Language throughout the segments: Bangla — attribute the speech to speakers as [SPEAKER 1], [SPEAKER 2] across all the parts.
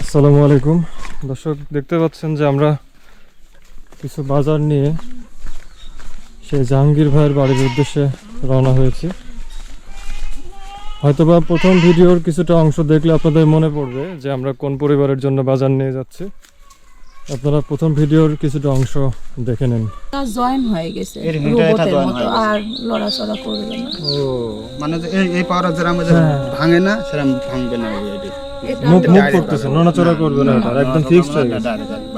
[SPEAKER 1] আসসালামু আলাইকুম। দর্শক দেখতে পাচ্ছেন যে আমরা কিছু বাজার নিয়ে সেই জাহাঙ্গীর ভাইয়ের বাড়ির উদ্দেশ্যে রওনা হয়েছি। হয়তোবা প্রথম ভিডিওর কিছুটা অংশ দেখলে আপনাদের মনে পড়বে যে আমরা কোন পরিবারের জন্য বাজার নিয়ে যাচ্ছি। আপনারা প্রথম ভিডিওর কিছুটা অংশ দেখে নেন।
[SPEAKER 2] জয়েন হয়ে গেছে। আর লড়াচড়া করবে না।
[SPEAKER 3] ও মানে এই এই পাওয়ার যেরকম
[SPEAKER 1] হ্যাঁ।
[SPEAKER 3] ভাঙে না সেরকম ভাঙবে না
[SPEAKER 1] মুখ মুখ করতেছে নড়াচড়া করবে না এটা একদম ফিক্সড হয়ে গেছে।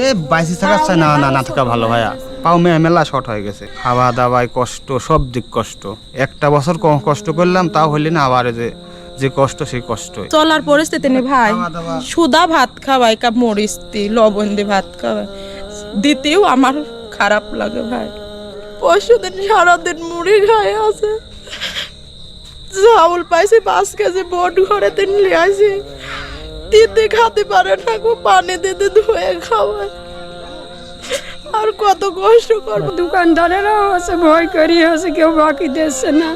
[SPEAKER 3] এ বাইশে থাকা চাই না না না থাকা ভালো ভাইয়া। পাও মে মেলা শর্ট হয়ে গেছে। খাওয়া দাওয়ায় কষ্ট সব দিক কষ্ট। একটা বছর কষ্ট করলাম তাও হইলে না আবার যে যে কষ্ট সেই কষ্ট।
[SPEAKER 4] চলার পরিস্থিতি নেই ভাই। সুদা ভাত খাওয়াই কা মরিচ দি লবণ দিয়ে ভাত খাওয়াই। দিতেও আমার খারাপ লাগে ভাই। পরশুদিন সারাদিন মুড়ি খাই আছে। চাউল পাইছি পাঁচ কেজি বোট ঘরে দিন লিয়াইছি দিতে খাতে পারে না গো পানি দিতে ধুয়ে খাওয়াই আর কত কষ্ট করব।
[SPEAKER 5] দোকানদারেরাও আছে ভয় করি আছে কেউ বাকি দিচ্ছে না।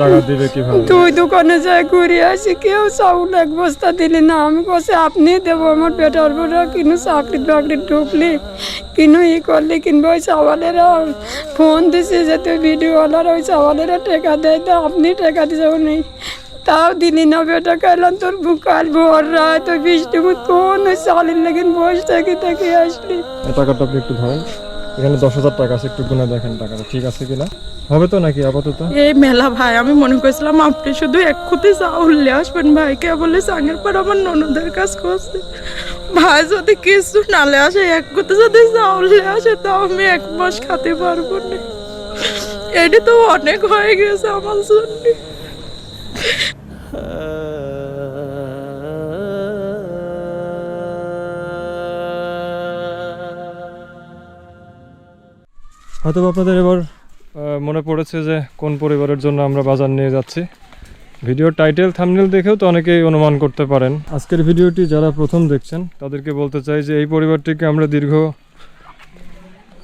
[SPEAKER 1] টাকা দিবে কীভাবে?
[SPEAKER 5] দুই দোকানে যাই ঘুরে আসি কেউ চাউল এক বস্তা দিলি না। আমি বসে আপনি দেবো আমার বেটার বেটা কিনু চাকরি বাকরি ঢুকলি কিনু ই করলি কিনবো। ওই চাওয়ালেরা ফোন দিছি যে তুই ভিডিওওয়ালার ওই চাওয়ালেরা টেকা দেয় তো আপনি টেকা দিছে নেই তাও দিলি না টাকা কাইলাম তোর বুকাল ভোর রায় তো বৃষ্টি কোন চালির লেগিন বসে থাকি থাকি আসলি।
[SPEAKER 1] টাকাটা আপনি একটু ধরেন। এখানে দশ হাজার টাকা আছে একটু গুনে দেখেন টাকাটা ঠিক আছে কিনা? হবে তো নাকি আপাতত?
[SPEAKER 4] এই মেলা ভাই আমি মনে করেছিলাম আপনি শুধু এক খুঁতে চাউল নিয়ে আসবেন ভাইকে বলে সাঙ্গের পর আমার ননদের কাজ করছে। ভাই যদি কিছু নালে আসে এক খুঁতে যদি চাউল আসে তাও আমি এক মাস খেতে পারব না। এটি তো অনেক হয়ে গেছে আমার জন্য।
[SPEAKER 1] হয়তো আপনাদের এবার মনে পড়েছে যে কোন পরিবারের জন্য আমরা বাজার নিয়ে যাচ্ছি। ভিডিওর টাইটেল, থামনেল দেখেও তো অনেকেই অনুমান করতে পারেন। আজকের ভিডিওটি যারা প্রথম দেখছেন, তাদেরকে বলতে চাই যে এই পরিবারটিকে আমরা দীর্ঘ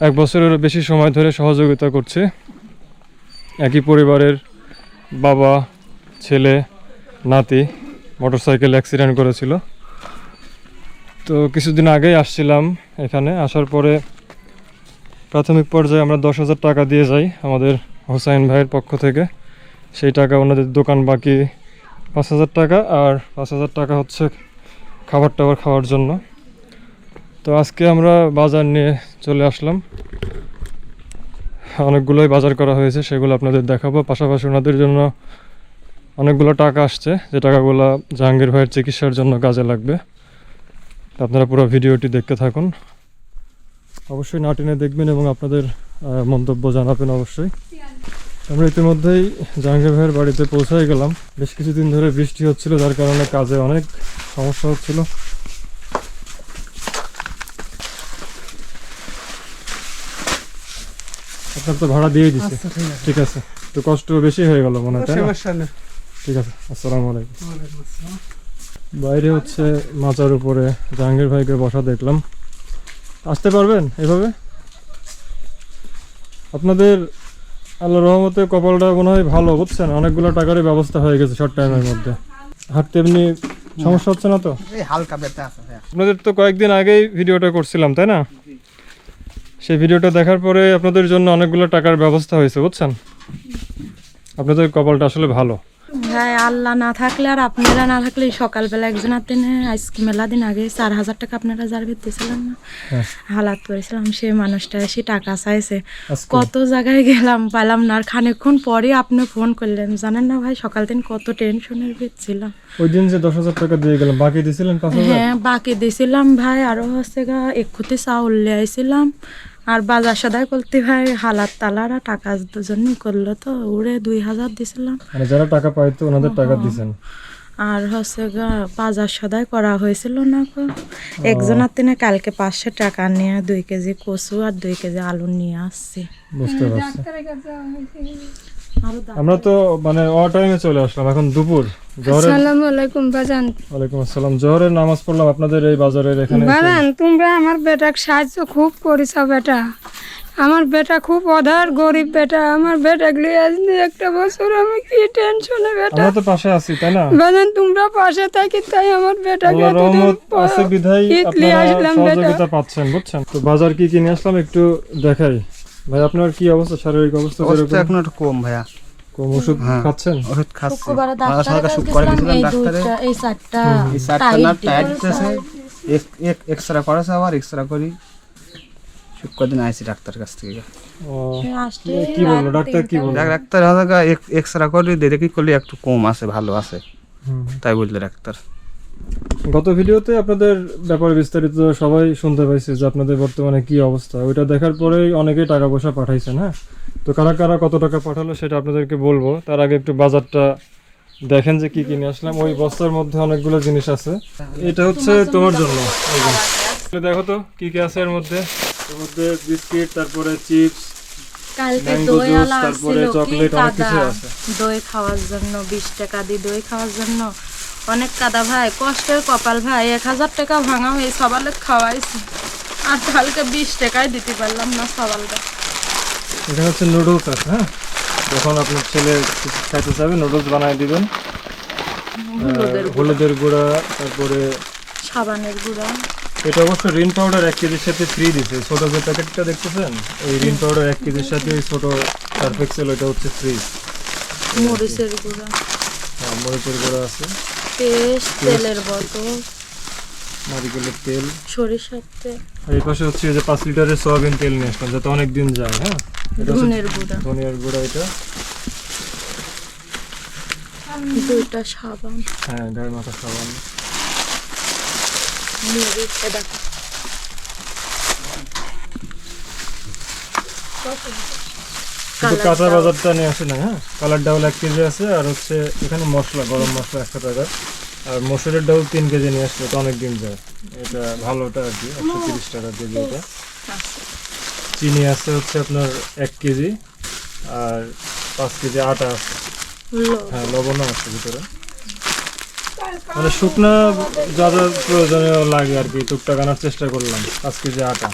[SPEAKER 1] এক বছরেরও বেশি সময় ধরে সহযোগিতা করছি। একই পরিবারের বাবা, ছেলে নাতি মোটরসাইকেল অ্যাক্সিডেন্ট করেছিল। তো কিছুদিন আগেই আসছিলাম এখানে। আসার পরে প্রাথমিক পর্যায়ে আমরা দশ হাজার টাকা দিয়ে যাই আমাদের হোসাইন ভাইয়ের পক্ষ থেকে। সেই টাকা ওনাদের দোকান বাকি পাঁচ হাজার টাকা আর পাঁচ হাজার টাকা হচ্ছে খাবার টাবার খাওয়ার জন্য। তো আজকে আমরা বাজার নিয়ে চলে আসলাম। অনেকগুলোই বাজার করা হয়েছে, সেগুলো আপনাদের দেখাবো। পাশাপাশি ওনাদের জন্য অনেকগুলো টাকা আসছে। যে টাকাগুলো জাহাঙ্গীর ভাইয়ের চিকিৎসার জন্য কাজে লাগবে। আপনারা পুরো ভিডিওটি দেখতে থাকুন। অবশ্যই নাটিনে দেখবেন এবং আপনাদের মন্তব্য জানাবেন অবশ্যই। আমরা ইতিমধ্যেই জাহাঙ্গীর ভাইয়ের বাড়িতে পৌঁছাই গেলাম। বেশ কিছুদিন ধরে বৃষ্টি হচ্ছিল যার কারণে কাজে অনেক সমস্যা হচ্ছিল। আপনার তো ভাড়া দিয়ে দিচ্ছে ঠিক আছে। তো কষ্ট বেশি হয়ে গেল মনে হয়? ঠিক আছে আসসালামু আলাইকুম। বাইরে হচ্ছে মাচার উপরে জাহাঙ্গীর ভাইকে বসা দেখলাম। আসতে পারবেন এভাবে? আপনাদের আল্লাহ রহমতে কপালটা মনে হয় ভালো বুঝছেন? অনেকগুলো টাকারই ব্যবস্থা হয়ে গেছে শর্ট টাইমের মধ্যে। হাঁটতে এমনি সমস্যা হচ্ছে না তো?
[SPEAKER 3] হালকা ব্যথা আছে
[SPEAKER 1] আপনাদের তো কয়েকদিন আগেই ভিডিওটা করছিলাম তাই না? সেই ভিডিওটা দেখার পরে আপনাদের জন্য অনেকগুলো টাকার ব্যবস্থা হয়েছে বুঝছেন? আপনাদের কপালটা আসলে ভালো।
[SPEAKER 4] ভাই আল্লাহ না থাকলে আর আপনারা না থাকলে সকালবেলা একজনের দিনে আজকে মেলা দিন আগে চার হাজার টাকা আপনারা যার দিতেছিলেন না।
[SPEAKER 1] হ্যাঁ।
[SPEAKER 4] হালাত করেছিলাম সেই মানুষটা এসে টাকা চাইছে। কত জায়গায় গেলাম পেলাম না আর খানিকক্ষণ পরে আপনি ফোন করলেন। জানেন না ভাই সকাল দিন কত টেনশনের ভিতছিলাম
[SPEAKER 1] ওই দিন যে দশ হাজার টাকা দিয়ে গেলাম বাকি দিয়েছিলেন
[SPEAKER 4] হ্যাঁ বাকি দিয়েছিলাম ভাই আরও হচ্ছে গা এক্ষুতি চাউল লিয়াইছিলাম আর বাজার সদায় করতে ভাই হালার তালারা টাকা দুজনই করল তো উড়ে দুই হাজার দিছিলাম।
[SPEAKER 1] মানে যারা টাকা পাইতো ওনাদের টাকা দিছেন।
[SPEAKER 4] আর হচ্ছে গা বাজার সদাই করা হয়েছিল না একজনের দিনে কালকে পাঁচশো টাকা নিয়ে দুই কেজি কচু আর দুই কেজি আলু নিয়ে আসছি।
[SPEAKER 1] বুঝতে পারছি। আমরা তো মানে অ টাইমে চলে আসলাম এখন দুপুর।
[SPEAKER 5] আসসালামু আলাইকুম বাজান।
[SPEAKER 1] ওয়ালাইকুম আসসালাম। জহরের নামাজ পড়লাম আপনাদের এই বাজারের এখানে
[SPEAKER 5] বাজান তোমরা আমার বেটাকে সাহায্য খুব করিস বেটা। আমার বেটা খুব অধার গরিব বেটা। আমার বেটা গেলে আজ একটা বছর আমি কি টেনশনে বেটা?
[SPEAKER 1] আমরা তো পাশে আছি তাই না?
[SPEAKER 5] বাজান তোমরা পাশে থাকি তাই আমার বেটাকে এতদিন
[SPEAKER 1] আছে বিধায় আপনারা
[SPEAKER 5] বেটা।
[SPEAKER 1] সহযোগিতা পাচ্ছেন বুঝছেন? তো বাজার কি কিনে আসলাম একটু দেখাই। ভাই আপনার কি অবস্থা? শারীরিক অবস্থা
[SPEAKER 3] অবস্থা এখন একটু কম ভাইয়া।
[SPEAKER 1] কম ওষুধ
[SPEAKER 3] হ্যাঁ।
[SPEAKER 1] খাচ্ছেন?
[SPEAKER 3] ওষুধ খাচ্ছি।
[SPEAKER 4] শুক্রবারে
[SPEAKER 3] হালকা
[SPEAKER 4] ডাক্তারের কাছে গেছিলাম
[SPEAKER 3] ডাক্তারে।
[SPEAKER 4] এই চারটা
[SPEAKER 3] এই চারটা নাট টাইট
[SPEAKER 4] দিতেছে।
[SPEAKER 3] দিতেছে এক্সরে করেছে আবার এক্সরে করি। শুক্র দিন আইছি ডাক্তার কাছ থেকে।
[SPEAKER 1] ও, কি বলল? ডাক্তার কি বলল?
[SPEAKER 3] ডাক- ডাক্তার এক্সরে করি দেখি করলে একটু কম আছে ভালো আছে। তাই বললে ডাক্তার।
[SPEAKER 1] গত ভিডিওতে আপনাদের ব্যাপারে বিস্তারিত সবাই শুনতে পাইছে যে আপনাদের বর্তমানে কি অবস্থা। ওইটা দেখার পরেই অনেকেই টাকা পয়সা পাঠাইছেন হ্যাঁ? তো কারা কারা কত টাকা পাঠালো সেটা আপনাদেরকে বলব। তার আগে একটু বাজারটা দেখেন যে কি কিনে আসলাম। ওই বস্তার মধ্যে অনেকগুলো জিনিস আছে। এটা হচ্ছে তোমার জন্য দেখো তো কি কি আছে এর মধ্যে? এর মধ্যে বিস্কিট তারপরে চিপস
[SPEAKER 4] কালকে
[SPEAKER 1] ম্যাঙ্গো
[SPEAKER 4] দই আলা
[SPEAKER 1] তারপরে চকলেট, অনেক কিছু আছে।
[SPEAKER 4] দই খাওয়ার জন্য বিশ টাকা দিয়ে দই খাওয়ার জন্য। অনেক কাদা ভাই কষ্টের কপাল ভাই এক হাজার টাকা ভাঙা হয়ে সবালে খাওয়াইছি। আর কালকে বিশ টাকায় দিতে পারলাম না সবালটা।
[SPEAKER 1] এটা হচ্ছে নুডলস আছে হ্যাঁ? যখন আপনার ছেলে খাইতে চাবে নুডলস বানায় দিবেন।
[SPEAKER 4] হলুদের
[SPEAKER 1] গুঁড়া তারপরে
[SPEAKER 4] সাবানের গুঁড়া।
[SPEAKER 1] এটা অবশ্য রিন পাউডার এক কেজির সাথে ফ্রি দিছে। ছোট যে প্যাকেটটা দেখতেছেন? এই রিন পাউডার এক কেজির সাথে ওই ছোট সার্ফেক্সেল ওইটা হচ্ছে ফ্রি
[SPEAKER 4] মরিচের গুঁড়া।
[SPEAKER 1] হ্যাঁ মরিচের গুঁড়া আছে।
[SPEAKER 4] পেস্ট তেলের বোতল।
[SPEAKER 1] নারিকেলের তেল।
[SPEAKER 4] সরিষার তেল।
[SPEAKER 1] আর এই পাশে হচ্ছে যে পাঁচ লিটারের সয়াবিন তেল নিয়ে আসলাম যাতে অনেক দিন যায় হ্যাঁ?
[SPEAKER 4] ধনের গুঁড়া।
[SPEAKER 1] ধনিয়ার গুঁড়া এটা।
[SPEAKER 4] দুইটা সাবান।
[SPEAKER 1] হ্যাঁ গায়ে মাথা সাবান।
[SPEAKER 4] মরিচ দেখো। কালার
[SPEAKER 1] কাঁচা বাজারটা নিয়ে আসে না হ্যাঁ? কালার ডাউল এক কেজি আছে আর হচ্ছে এখানে মশলা গরম মশলা একশো টাকা আর মসুরের ডাউল তিন কেজি নিয়ে আসলে তো অনেক দিন যায়। এটা ভালোটা আর কি একশো তিরিশ টাকা কেজি এটা। চিনি আছে হচ্ছে আপনার এক কেজি আর পাঁচ কেজি আটা আছে। হ্যাঁ লবণও আছে ভিতরে। মানে শুকনা যা যা প্রয়োজনীয় লাগে আর কি টুকটাক আনার চেষ্টা করলাম পাঁচ কেজি আটা।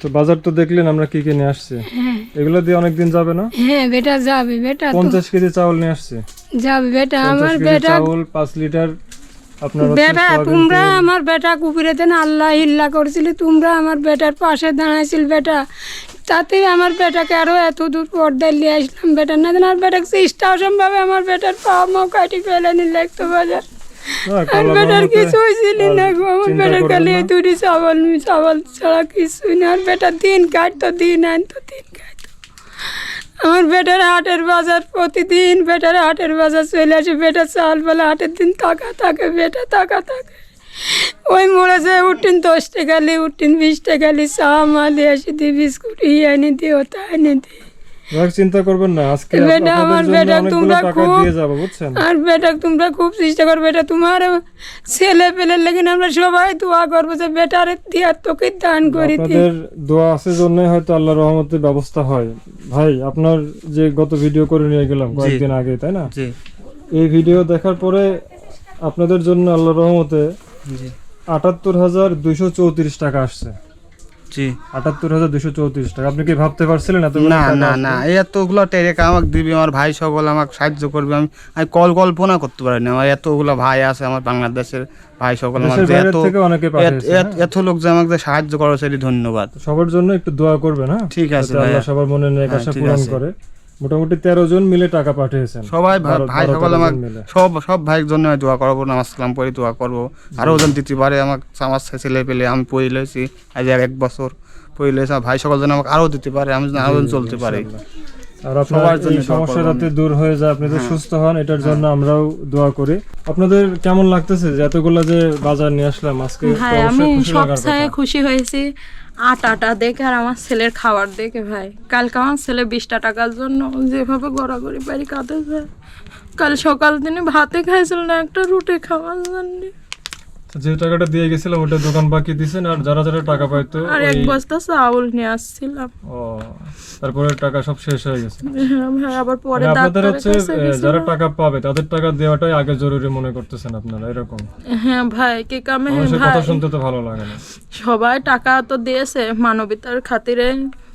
[SPEAKER 1] তো বাজার তো দেখলেন আমরা কি কি নিয়ে আসছি। এগুলো দিয়ে অনেকদিন যাবে না?
[SPEAKER 5] হ্যাঁ বেটা যাবে বেটা
[SPEAKER 1] পঞ্চাশ কেজি চাউল নিয়ে আসছে।
[SPEAKER 5] যাবে বেটা আমার বেটা
[SPEAKER 1] চাউল পাঁচ লিটার
[SPEAKER 5] বেটা তোমরা আমার বেটা না আল্লাহ ইল্লা করছিলে তোমরা আমার বেটার পাশে দাঁড়াইছিল বেটা। তাতে আমার বেটাকে আরও এত দূর পর্দায় নিয়ে আসলাম বেটা। না আর বেটাকে আমার বেটার পা মাও কাটি ফেলে নিলে একটু বাজার।
[SPEAKER 1] আমার
[SPEAKER 5] বেটার কিছু হয়েছিল না গো আমার বেটার খালি দুটি চাবাল চাবাল ছাড়া কিছুই না। আর বেটার দিন কাটতো দিন আনতো দিন কাটতো। আমার বেটার হাটের বাজার প্রতিদিন বেটার হাটের বাজার চলে আসে বেটার বলে হাটের দিন তাকা থাকে বেটা তাকা থাকে। ওই মোড়ে যে উঠিন দশ টাকা লি উঠিন বিশ টাকা লি চা মালি আসে দি বিস্কুট ইয়ে এনে দিই ওটা এনে দিই
[SPEAKER 1] চিন্তা করবেন না আজকে
[SPEAKER 5] বেটা, আমার বেটা, তোমরা খুব-
[SPEAKER 1] দিয়ে যাব বুঝছেন?
[SPEAKER 5] আর বেটা তোমরা খুব চেষ্টা করো বেটা তোমার ছেলে পেলে লেকিন আমরা সবাই দোয়া করব যে বেটার দিয়া তোকে দান করি।
[SPEAKER 1] আপনাদের দোয়া আছে জন্যই হয়তো আল্লাহ রহমতের ব্যবস্থা হয়। ভাই আপনার যে গত ভিডিও করে নিয়ে গেলাম কয়েকদিন আগে তাই না? এই ভিডিও দেখার পরে আপনাদের জন্য আল্লাহ রহমতে আটাত্তর হাজার দুইশো চৌত্রিশ টাকা আসছে।
[SPEAKER 3] জি।
[SPEAKER 1] আটাত্তর হাজার দুইশো চৌত্রিশ টাকা। আপনি কি ভাবতে পারছিলেন এত
[SPEAKER 3] না না না এতগুলো টেরেকা আমাকে দিবি আমার ভাই সকল আমাকে সাহায্য করবে। আমি আমি কল কল্পনা করতে পারিনি। আমার এতগুলো ভাই আছে আমার বাংলাদেশের ভাই সকল আমাকে এত
[SPEAKER 1] থেকে
[SPEAKER 3] এত- লোক যে আমাকে সাহায্য করেছে ধন্যবাদ।
[SPEAKER 1] সবার জন্য একটু দোয়া করবে না
[SPEAKER 3] ঠিক আছে
[SPEAKER 1] আল্লাহ সবার মনে নেক
[SPEAKER 3] হ্যাঁ,
[SPEAKER 1] আশা পূরণ করে। মোটামুটি তেরো জন মিলে টাকা পাঠিয়েছেন।
[SPEAKER 3] সবাই ভাই- সকল
[SPEAKER 1] মিলে।
[SPEAKER 3] সব সব ভাইয়ের জন্য আমি দোয়া করব নামাজ কালাম পড়ি দোয়া করব। আরও ওজন দিতে পারে আমাকে আমার ছেলে পেলে আমি পড়ি লইছি আজ এক বছর পড়ি লইছি ভাই সকল যেন আমাকে আরও দিতে পারে আমি যেন আরও চলতে পারি।
[SPEAKER 1] আর আপনার
[SPEAKER 3] জন্য
[SPEAKER 1] এই সমস্যা যাতে দূর হয়ে যায় আপনি তো সুস্থ হন এটার জন্য আমরাও দোয়া করি। আপনাদের কেমন লাগতেছে যে এতগুলা যে বাজার নিয়ে আসলাম আজকে
[SPEAKER 4] আমি সব। খুশি হয়েছি। আটাটা দেখে আর আমার ছেলের খাবার দেখে ভাই। কালকে আমার ছেলে বিশটা টাকার জন্য যেভাবে গড়াগড়ি বাড়ি কাঁদেছে। কাল সকাল দিনে ভাতে খাইছিল না একটা রুটি খাওয়ার জন্য।
[SPEAKER 1] যে টাকাটা দিয়ে গেছিলাম ওটা দোকান বাকি দিছেন আর যারা যারা টাকা পাইতো
[SPEAKER 4] আর এক বস্তা চাউল নিয়ে আসছিলাম।
[SPEAKER 1] ও তারপরে টাকা সব শেষ হয়ে গেছে।
[SPEAKER 4] হ্যাঁ ভাই আবার পরে
[SPEAKER 1] মানে আপনাদের হচ্ছে। যারা টাকা পাবে তাদের টাকা দেওয়াটাই আগে জরুরি মনে করতেছেন আপনারা এরকম।
[SPEAKER 4] হ্যাঁ ভাই কি কামে ভাই?
[SPEAKER 1] কথা শুনতে তো ভালো লাগে না।
[SPEAKER 4] সবাই টাকা তো দিয়েছে মানবিতার খাতিরে।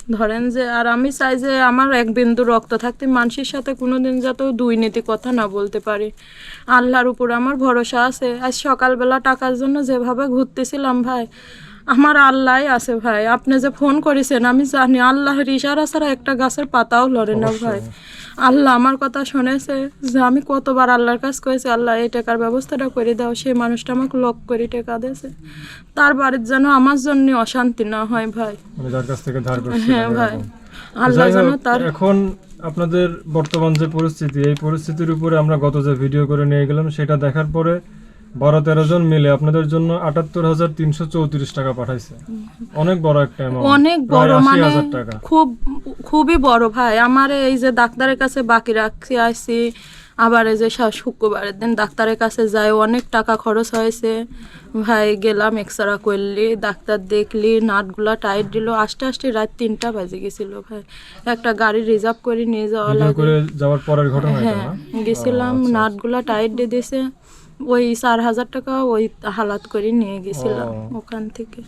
[SPEAKER 4] ধরেন যে, আর আমি চাই যে আমার এক বিন্দু রক্ত থাকতে মানুষের সাথে কোনো দিন যাতে দুই নীতি কথা না বলতে পারি। আল্লাহর উপর আমার ভরসা আছে। আজ সকালবেলা টাকার জন্য যেভাবে ঘুরতেছিলাম ভাই আমার আল্লাহ আছে ভাই। আপনি যে ফোন করেছেন আমি জানি আল্লাহর ইশারা ছাড়া একটা গাছের পাতাও লড়ে না ভাই। আল্লাহ আমার কথা শুনেছে যে আমি কতবার আল্লাহর কাছ করেছি আল্লাহ এই টাকার ব্যবস্থাটা করে দাও সেই মানুষটা আমাকে লক করে টাকা দিয়েছে। তার বাড়ির যেন আমার জন্য অশান্তি না হয় ভাই।
[SPEAKER 1] যার কাছ থেকে ধার
[SPEAKER 4] হ্যাঁ ভাই। আল্লাহ যেন তার
[SPEAKER 1] এখন আপনাদের বর্তমান যে পরিস্থিতি এই পরিস্থিতির উপরে আমরা গত যে ভিডিও করে নিয়ে গেলাম সেটা দেখার পরে বারো তেরো জন মিলে আপনাদের জন্য আটাত্তর হাজার তিনশো চৌত্রিশ টাকা পাঠাইছে। অনেক বড় একটা
[SPEAKER 4] অনেক বড় মানে খুব খুবই বড় ভাই। আমার এই যে ডাক্তারের কাছে বাকি রাখছি আসছি আবার এই যে শুক্রবারের দিন ডাক্তারের কাছে যাই অনেক টাকা খরচ হয়েছে। ভাই গেলাম এক্সরা করলি ডাক্তার দেখলি নাটগুলা টাইট দিল। আস্তে আস্তে রাত তিনটা বাজে গেছিল ভাই। একটা গাড়ি রিজার্ভ করে নিয়ে যাওয়া লাগে।
[SPEAKER 1] যাওয়ার পরের ঘটনা
[SPEAKER 4] হ্যাঁ গেছিলাম নাটগুলা টাইট দিয়ে দিয়েছে। ওই চার হাজার টাকা ওই হালাত করে নিয়ে গেছিলাম ওখান থেকে।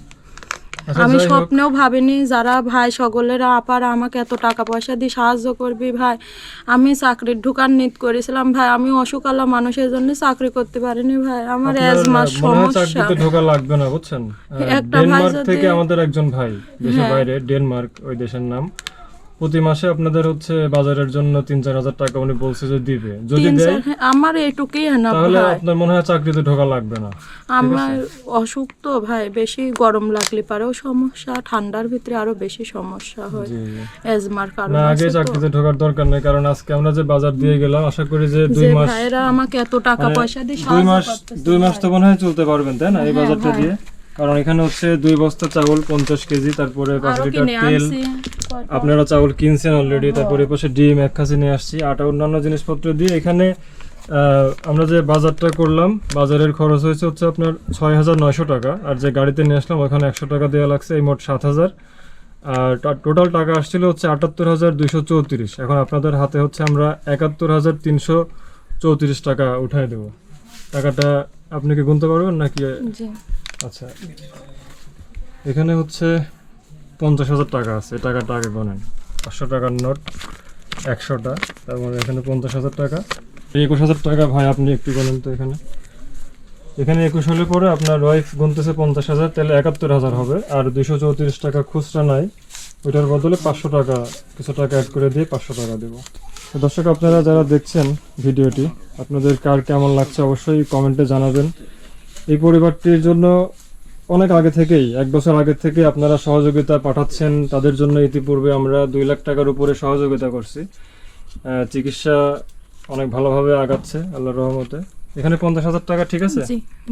[SPEAKER 1] আচ্ছা,
[SPEAKER 4] আমি স্বপ্নেও ভাবিনি যারা ভাই সকলেরা আপার আমাকে এত টাকা পয়সা দিয়ে সাহায্য করবি ভাই। আমি চাকরির ঢুকার নিত করেছিলাম ভাই আমি অসুকালা মানুষের জন্য চাকরি করতে পারিনি ভাই। আমার
[SPEAKER 1] হয়
[SPEAKER 4] সমস্যা।
[SPEAKER 1] ঢোকা লাগবে না বুঝছেন?
[SPEAKER 4] একটা ভাই
[SPEAKER 1] থেকে আমাদের একজন ভাই দেশের
[SPEAKER 4] হ্যাঁ।
[SPEAKER 1] বাইরে ডেনমার্ক ওই দেশের নাম। প্রতি মাসে আপনাদের হচ্ছে বাজারের জন্য তিন চার হাজার টাকা উনি বলছে যে দিবে। যদি দেয়
[SPEAKER 4] হ্যাঁ, আমার এইটুকুই না
[SPEAKER 1] তাহলে আপনার মনে হয় চাকরিতে ঢোকা লাগবে না।
[SPEAKER 4] আমার অসুখ তো ভাই বেশি গরম লাগলে পারেও সমস্যা ঠান্ডার ভিতরে আরও বেশি সমস্যা হয়। অ্যাজমার কারণ
[SPEAKER 1] না আগে চাকরিতে ঢোকার দরকার নেই কারণ আজকে আমরা যে বাজার দিয়ে গেলাম আশা করি যে দুই মাস
[SPEAKER 4] ভাইরা আমাকে এত টাকা
[SPEAKER 1] মানে
[SPEAKER 4] পয়সা দিয়ে
[SPEAKER 1] দুই মাস দুই মাস তো মনে হয় চলতে পারবেন তাই না এই
[SPEAKER 4] হ্যাঁ,
[SPEAKER 1] বাজারটা দিয়ে? কারণ এখানে হচ্ছে দুই বস্তা চাউল পঞ্চাশ কেজি তারপরে পাঁচ লিটার তেল। আপনারা চাউল কিনছেন অলরেডি তারপরে পাশে ডিম এক খাসি নিয়ে আসছি। আটা অন্যান্য জিনিসপত্র দিয়ে এখানে আমরা যে বাজারটা করলাম বাজারের খরচ হয়েছে হচ্ছে আপনার ছয় হাজার নয়শো টাকা। আর যে গাড়িতে নিয়ে আসলাম ওখানে একশো টাকা দেওয়া লাগছে এই মোট সাত হাজার। আর টোটাল টাকা আসছিল হচ্ছে আটাত্তর হাজার দুইশো চৌত্রিশ। এখন আপনাদের হাতে হচ্ছে আমরা একাত্তর হাজার তিনশো চৌত্রিশ টাকা উঠাই দেবো। টাকাটা আপনি কি গুনতে পারবেন নাকি? আচ্ছা। এখানে হচ্ছে পঞ্চাশ হাজার টাকা আছে। এই টাকাটা আগে গনেন। পাঁচশো টাকার নোট, একশোটা। তার মানে এখানে পঞ্চাশ হাজার টাকা। একুশ হাজার টাকা ভাই, আপনি একটু গনেন তো এখানে। এখানে একুশ হলে পরে আপনার ওয়াইফ গুনতেছে পঞ্চাশ হাজার, তাহলে একাত্তর হাজার হবে। আর দুশো চৌত্রিশ টাকা খুচরা নাই। ওইটার বদলে পাঁচশো টাকা, কিছু টাকা অ্যাড করে দিয়ে পাঁচশো টাকা দেবো। দর্শক, আপনারা যারা দেখছেন ভিডিওটি, আপনাদের কার কেমন লাগছে অবশ্যই কমেন্টে জানাবেন। এই পরিবারটির জন্য অনেক আগে থেকেই এক বছর আগে থেকে আপনারা সহযোগিতা পাঠাচ্ছেন। তাদের জন্য ইতিপূর্বে আমরা দুই লাখ টাকার উপরে সহযোগিতা করছি। চিকিৎসা অনেক ভালোভাবে আগাচ্ছে আল্লাহর রহমতে। এখানে পঞ্চাশ হাজার টাকা ঠিক আছে?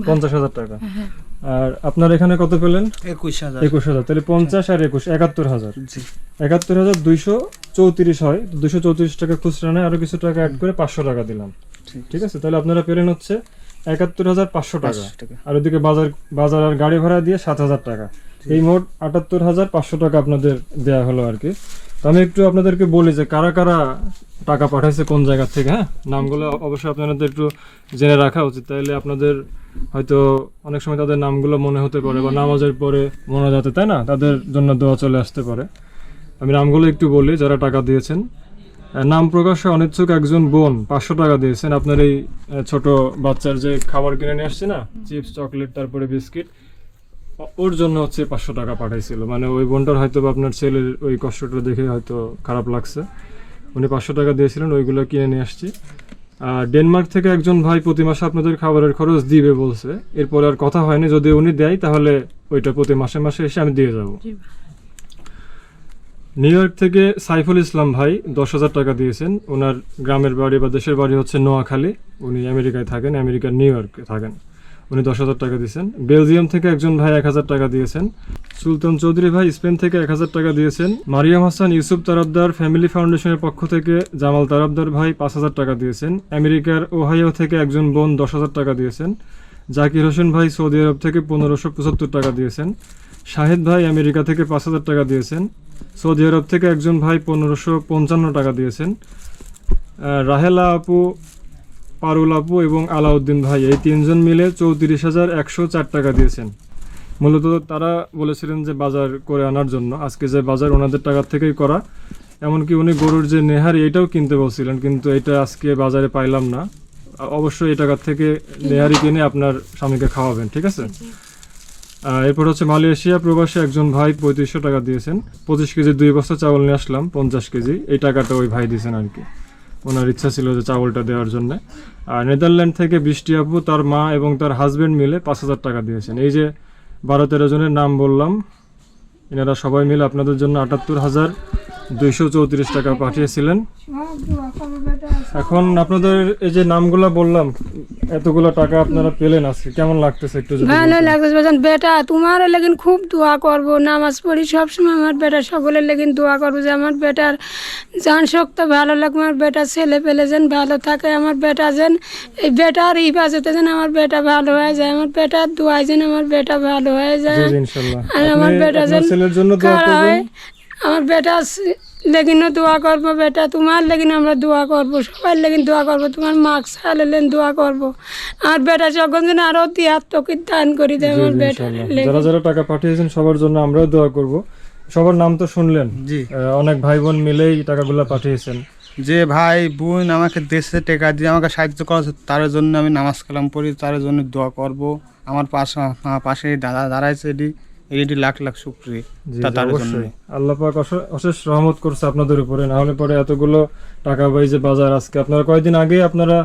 [SPEAKER 1] পঞ্চাশ হাজার টাকা।
[SPEAKER 4] হ্যাঁ।
[SPEAKER 1] আর আপনার এখানে কত পেলেন?
[SPEAKER 3] একুশ হাজার।
[SPEAKER 1] একুশ হাজার। তাহলে পঞ্চাশ আর একুশ একাত্তর হাজার। একাত্তর হাজার দুইশো চৌত্রিশ হয়। দুইশো চৌত্রিশ টাকা খুচরা নেয় আরও কিছু টাকা অ্যাড করে পাঁচশো টাকা দিলাম। ঠিক আছে? তাহলে আপনারা পেলেন হচ্ছে একাত্তর হাজার পাঁচশো টাকা। আর ওদিকে বাজার বাজার আর গাড়ি ভাড়া দিয়ে সাত হাজার টাকা। এই মোট আটাত্তর হাজার পাঁচশো টাকা আপনাদের দেয়া হলো আর কি। তো আমি একটু আপনাদেরকে বলি যে কারা কারা টাকা পাঠাইছে কোন জায়গা থেকে হ্যাঁ? নামগুলো অবশ্যই আপনাদের একটু জেনে রাখা উচিত। তাইলে আপনাদের হয়তো অনেক সময় তাদের নামগুলো মনে হতে পারে বা নামাজের পরে মনে যাতে তাই না? তাদের জন্য দোয়া চলে আসতে পারে। আমি নামগুলো একটু বলি যারা টাকা দিয়েছেন। নাম প্রকাশে অনিচ্ছুক একজন বোন, পাঁচশো টাকা দিয়েছেন। আপনার এই ছোট বাচ্চার যে খাবার কিনে নিয়ে আসছে না, চিপস, চকলেট, তারপরে বিস্কিট ওর জন্য হচ্ছে পাঁচশো টাকা পাঠাইছিল। মানে ওই বোনটার হয়তো বা আপনার ছেলের ওই কষ্টটা দেখে হয়তো খারাপ লাগছে। উনি পাঁচশো টাকা দিয়েছিলেন, ওইগুলো কিনে নিয়ে আসছি। আর ডেনমার্ক থেকে একজন ভাই প্রতি মাসে আপনাদের খাবারের খরচ দিবে বলছে। এরপরে আর কথা হয়নি, যদি উনি দেয় তাহলে ওইটা প্রতি মাসে মাসে এসে আমি দিয়ে যাব। নিউ ইয়র্ক থেকে সাইফুল ইসলাম ভাই দশ হাজার টাকা দিয়েছেন। ওনার গ্রামের বাড়ি বা দেশের বাড়ি হচ্ছে নোয়াখালী। উনি আমেরিকায় থাকেন, আমেরিকার নিউ ইয়র্কে থাকেন। উনি দশ হাজার টাকা দিয়েছেন। বেলজিয়াম থেকে একজন ভাই এক হাজার টাকা দিয়েছেন। সুলতান চৌধুরী ভাই স্পেন থেকে এক হাজার টাকা দিয়েছেন। মারিয়াম হাসান, ইউসুফ তারাবদার ফ্যামিলি ফাউন্ডেশনের পক্ষ থেকে জামাল তারাবদার ভাই পাঁচ হাজার টাকা দিয়েছেন। আমেরিকার ওহাইও থেকে একজন বোন দশ হাজার টাকা দিয়েছেন। জাকির হোসেন ভাই সৌদি আরব থেকে পনেরোশো পঁচাত্তর টাকা দিয়েছেন। শাহেদ ভাই আমেরিকা থেকে পাঁচ হাজার টাকা দিয়েছেন। সৌদি আরব থেকে একজন ভাই পনেরোশো পঞ্চান্ন টাকা দিয়েছেন। রাহেলা আপু পারুল আপু এবং আলাউদ্দিন ভাই এই তিনজন মিলে চৌত্রিশ হাজার একশো চার টাকা দিয়েছেন। মূলত তারা বলেছিলেন যে বাজার করে আনার জন্য। আজকে যে বাজার ওনাদের টাকার থেকেই করা। এমনকি উনি গরুর যে নেহারি এটাও কিনতে বলছিলেন কিন্তু এটা আজকে বাজারে পাইলাম না। অবশ্যই এই টাকার থেকে নেহারি কিনে আপনার স্বামীকে খাওয়াবেন ঠিক আছে? এরপর হচ্ছে মালয়েশিয়া প্রবাসী একজন ভাই পঁয়ত্রিশশো টাকা দিয়েছেন। পঁচিশ কেজি দুই বস্তা চাউল নিয়ে আসলাম পঞ্চাশ কেজি। এই টাকাটা ওই ভাই দিয়েছেন আর কি। ওনার ইচ্ছা ছিল যে চাউলটা দেওয়ার জন্য। আর নেদারল্যান্ড থেকে বৃষ্টি আপু তার মা এবং তার হাজব্যান্ড মিলে পাঁচ হাজার টাকা দিয়েছেন। এই যে বারো তেরো জনের নাম বললাম এনারা সবাই মিলে আপনাদের জন্য আটাত্তর হাজার দুইশো চৌত্রিশ টাকা পাঠিয়েছিলেন। এখন আপনাদের এই যে নামগুলো বললাম এতগুলো টাকা আপনারা পেলেন আজকে কেমন লাগতেছে একটু যদি
[SPEAKER 5] ভালো। লাগছে বলছেন বেটা তোমার লেগিন খুব দোয়া করব নামাজ পড়ি সব সময় আমার বেটা সকলের লেগিন দোয়া করব যে আমার বেটার জান শক্ত ভালো লাগবে আমার বেটা ছেলে পেলে যেন ভালো থাকে আমার বেটা যেন এই বেটার ইবাজতে যেন আমার বেটা ভালো হয়ে যায় আমার বেটার দোয়ায় যেন আমার বেটা ভালো হয়ে যায় আর আমার বেটা যেন
[SPEAKER 1] ছেলের জন্য দোয়া করবেন।
[SPEAKER 5] আমার বেটা লেগিনও দোয়া করব বেটা তোমার লেগিন আমরা দোয়া করব সবার লেগিন দোয়া করব তোমার মার্কস হালেলেন দোয়া করব। আর বেটা যখন যেন আরও তিয়ার তকির দান করি দেয় আমার বেটা।
[SPEAKER 1] যারা যারা টাকা পাঠিয়েছেন সবার জন্য আমরাও দোয়া করব। সবার নাম তো শুনলেন।
[SPEAKER 3] জি।
[SPEAKER 1] অনেক ভাই বোন মিলেই টাকাগুলো পাঠিয়েছেন।
[SPEAKER 3] যে ভাই বোন আমাকে দেশে টেকা দিয়ে আমাকে সাহায্য করেছে তার জন্য আমি নামাজ কালাম পড়ি তার জন্য দোয়া করব। আমার পাশে পাশে দাদা দাঁড়াইছে এটি। এটি লাখ লাখ শুক্রিয়া তা তার জন্য
[SPEAKER 1] আল্লাহ পাক অশেষ রহমত করছে আপনাদের উপরে। না হলে পরে এতগুলো টাকা পাই যে বাজার আজকে আপনারা কয়েকদিন আগে আপনারা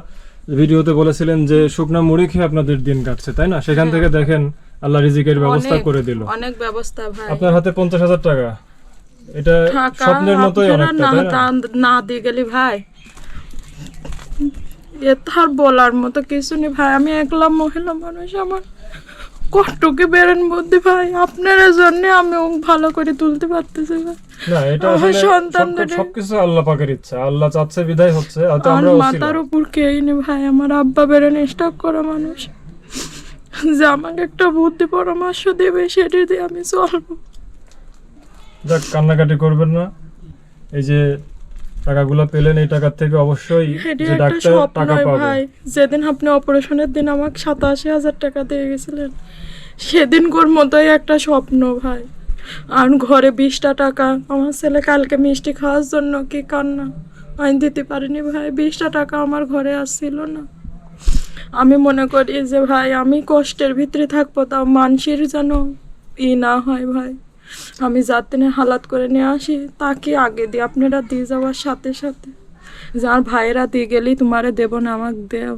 [SPEAKER 1] ভিডিওতে বলেছিলেন যে শুকনা মুড়ি খেয়ে আপনাদের দিন কাটছে তাই না? সেখান থেকে দেখেন আল্লাহ রিজিকের ব্যবস্থা করে দিল।
[SPEAKER 4] অনেক ব্যবস্থা ভাই।
[SPEAKER 1] আপনার হাতে পঞ্চাশ হাজার টাকা। এটা স্বপ্নের মতোই অনেকটা
[SPEAKER 4] না দিয়ে গেলি ভাই। এ তার বলার মতো কিছু নেই ভাই। আমি একলা মহিলা মানুষ আমার কষ্টকে বেরেন মধ্যে ভাই। আপনার জন্য আমি ও ভালো করে তুলতে পারতেছি ভাই।
[SPEAKER 1] না এটা
[SPEAKER 4] আমার
[SPEAKER 1] আসলে
[SPEAKER 4] সন্তানদের-
[SPEAKER 1] সব- সবকিছু আল্লাহ পাকের ইচ্ছা। আল্লাহ চাচ্ছে বিদায় হচ্ছে
[SPEAKER 4] আর
[SPEAKER 1] আমরা
[SPEAKER 4] মাথার উপর কেই নে ভাই আমার আব্বা বেরেন স্টক করা মানুষ। যে আমাকে একটা বুদ্ধি পরামর্শ দেবে সেটি দিয়ে আমি চলবো।
[SPEAKER 1] যাক কান্নাকাটি করবেন না। এই যে টাকাগুলো পেলেন এই টাকার থেকে অবশ্যই যে ডাক্তার টাকা পাবে।
[SPEAKER 4] যেদিন আপনি অপারেশনের দিন আমাকে সাতাশি হাজার টাকা দিয়ে গেছিলেন সেদিন কোর মতোই একটা স্বপ্ন ভাই। আর ঘরে বিশটা টাকা। আমার ছেলে কালকে মিষ্টি খাওয়ার জন্য কি কান্না? আমি দিতে পারিনি ভাই বিশটা টাকা আমার ঘরে আসছিল না। আমি মনে করি যে ভাই আমি কষ্টের ভিতরে থাকব তাও মানুষের যেন ই না হয় ভাই। আমি যাতে হালাত করে নিয়ে আসি তাকে আগে দিই আপনারা দিয়ে যাওয়ার সাথে সাথে। যার ভাইয়েরা দিয়ে গেলেই তোমারে দেব না আমাকে দেও।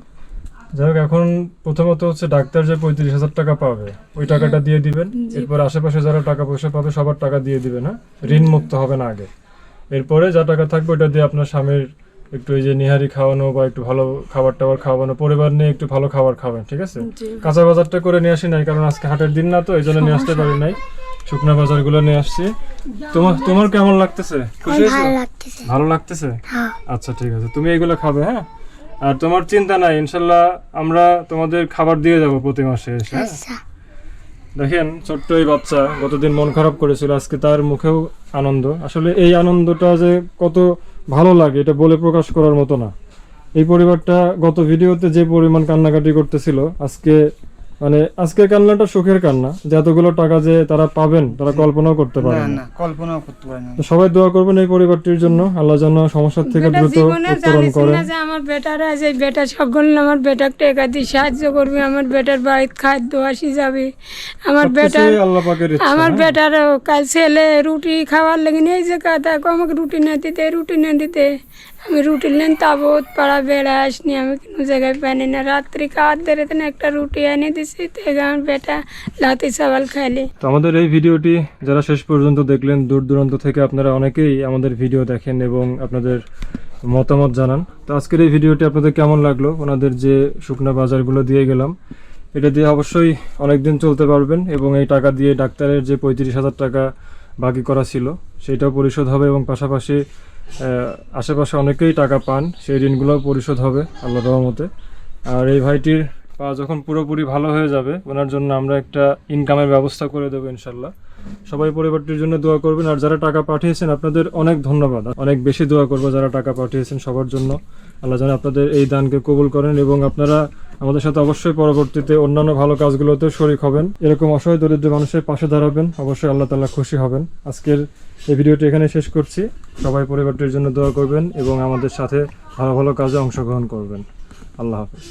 [SPEAKER 1] যাই হোক এখন প্রথমত হচ্ছে ডাক্তার যে পঁয়ত্রিশ হাজার টাকা পাবে ওই টাকাটা দিয়ে দিবেন। এরপর আশেপাশে যারা টাকা পয়সা পাবে সবার টাকা দিয়ে দিবেন হ্যাঁ? ঋণ মুক্ত হবে না আগে। এরপরে যা টাকা থাকবে ওটা দিয়ে আপনার স্বামীর একটু এই যে নিহারি খাওয়ানো বা একটু ভালো খাবার টাবার খাওয়ানো পরিবার নিয়ে একটু ভালো খাবার খাবেন ঠিক আছে? কাঁচা বাজারটা করে নিয়ে আসি নাই কারণ আজকে হাটের দিন না তো এই জন্য নিয়ে আসতে পারি নাই। শুকনা বাজারগুলো নিয়ে আসছি। তোমার তোমার কেমন লাগতেছে? খুশি হয়েছো ভালো লাগতেছে। আচ্ছা ঠিক আছে। তুমি এগুলো খাবে হ্যাঁ? আর তোমার চিন্তা নাই ইনশাল্লাহ আমরা তোমাদের খাবার দিয়ে যাব প্রতি মাসে এসে হ্যাঁ? দেখেন ছোট্ট এই বাচ্চা গতদিন মন খারাপ করেছিল আজকে তার মুখেও আনন্দ। আসলে এই আনন্দটা যে কত ভালো লাগে এটা বলে প্রকাশ করার মতো না। এই পরিবারটা গত ভিডিওতে যে পরিমাণ কান্নাকাটি করতেছিল আজকে মানে আজকের কান্নাটা সুখের কান্না যে এতগুলো টাকা যে তারা পাবেন তারা কল্পনাও করতে পারে
[SPEAKER 3] না
[SPEAKER 1] না।
[SPEAKER 3] না কল্পনাও করতে পারি না।
[SPEAKER 1] সবাই দোয়া করবেন এই পরিবারটির জন্য। আল্লাহ যেন সমস্যার থেকে
[SPEAKER 5] বেটা
[SPEAKER 1] দ্রুত উত্তরণ
[SPEAKER 5] না যে আমার বেটারা আছে এই বেটা সকল আমার বেটাকে টেকা দিয়ে সাহায্য করবে আমার বেটার বাড়িতে খাদ্য আসি যাবে। আমার বেটার
[SPEAKER 1] আল্লাহ পাকের ইচ্ছা
[SPEAKER 5] আমার
[SPEAKER 1] হ্যাঁ?
[SPEAKER 5] বেটার কাল ছেলে রুটি খাওয়ার লেগে এই যে কথা আমাকে রুটি না দিতে রুটি না দিতে। আমি রুটি নেন তাবৎ পাড়া বেড়া আসনি, আমি কোনো জায়গায় পাইনি না। রাত্রি খাওয়ার দেরে একটা রুটি এনে দিছি থেকে আমার বেটা লাতি চাওয়াল খাইলে।
[SPEAKER 1] তো আমাদের এই ভিডিওটি যারা শেষ পর্যন্ত দেখলেন, দূর দূরান্ত থেকে আপনারা অনেকেই আমাদের ভিডিও দেখেন এবং আপনাদের মতামত জানান। তো আজকের এই ভিডিওটি আপনাদের কেমন লাগল? ওনাদের যে শুকনো বাজারগুলো দিয়ে গেলাম, এটা দিয়ে অবশ্যই অনেক দিন চলতে পারবেন এবং এই টাকা দিয়ে ডাক্তারের যে পঁয়ত্রিশ হাজার টাকা বাকি করা ছিল সেটাও পরিশোধ হবে এবং পাশাপাশি আশেপাশে অনেকেই টাকা পান, সেই ঋণগুলোও পরিশোধ হবে, আল্লাহ রহমতে আর এই ভাইটির পা যখন পুরোপুরি ভালো হয়ে যাবে, ওনার জন্য আমরা একটা ইনকামের ব্যবস্থা করে দেবো ইনশাল্লাহ সবাই পরিবারটির জন্য দোয়া করবেন। আর যারা টাকা পাঠিয়েছেন, আপনাদের অনেক ধন্যবাদ। অনেক বেশি দোয়া করব যারা টাকা পাঠিয়েছেন সবার জন্য। আল্লাহ যেন আপনাদের এই দানকে কবুল করেন এবং আপনারা আমাদের সাথে অবশ্যই পরবর্তীতে অন্যান্য ভালো কাজগুলোতেও শরিক হবেন। এরকম অসহায় দরিদ্র মানুষের পাশে দাঁড়াবেন। অবশ্যই আল্লাহ তাআলা খুশি হবেন। আজকের এই ভিডিওটি এখানে শেষ করছি। সবাই পরিবারটির জন্য দোয়া করবেন এবং আমাদের সাথে ভালো ভালো কাজে অংশগ্রহণ করবেন। আল্লাহ হাফেজ।